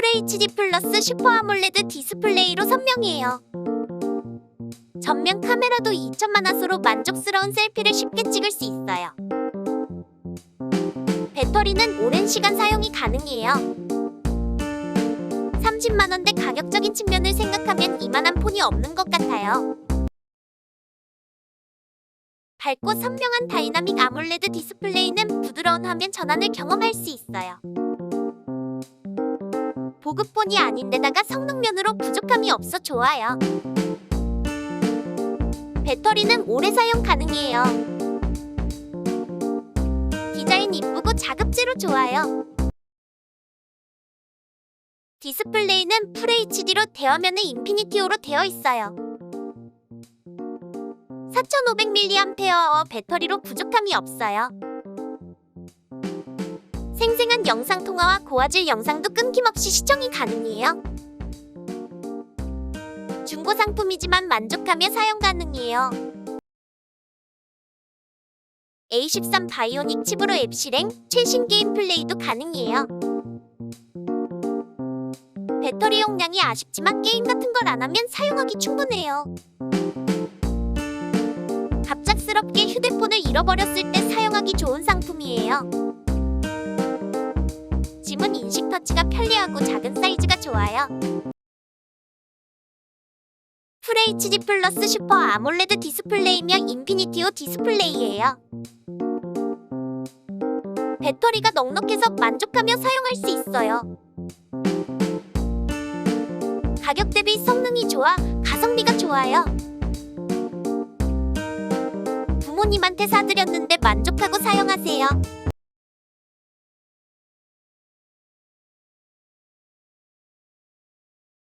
FHD 플러스 슈퍼 아몰레드 디스플레이로 선명해요. 전면 카메라도 2천만 화소로 만족스러운 셀피를 쉽게 찍을 수 있어요. 배터리는 오랜 시간 사용이 가능해요. 30만 원대 가격적인 측면을 생각하면 이만한 폰이 없는 것 같아요. 밝고 선명한 다이나믹 아몰레드 디스플레이는 부드러운 화면 전환을 경험할 수 있어요. 보급폰이 아닌데다가 성능면으로 부족함이 없어 좋아요. 배터리는 오래 사용 가능해요. 디자인 이쁘고 자급제로 좋아요. 디스플레이는 FHD로 대화면에 인피니티오로 되어 있어요. 4500mAh 배터리로 부족함이 없어요. 생생한 영상 통화와 고화질 영상도 끊김없이 시청이 가능해요. 중고 상품이지만 만족하며 사용 가능해요. A13 바이오닉 칩으로 앱 실행, 최신 게임 플레이도 가능해요. 배터리 용량이 아쉽지만 게임 같은 걸 안 하면 사용하기 충분해요. 갑작스럽게 휴대폰을 잃어버렸을 때 사용하기 좋은 상품이에요. 지문 인식 터치가 편리하고 작은 사이즈가 좋아요. FHD 플러스 슈퍼 아몰레드 디스플레이며 인피니티오 디스플레이예요. 배터리가 넉넉해서 만족하며 사용할 수 있어요. 가격 대비 성능이 좋아 가성비가 좋아요. 부모님한테 사드렸는데 만족하고 사용하세요.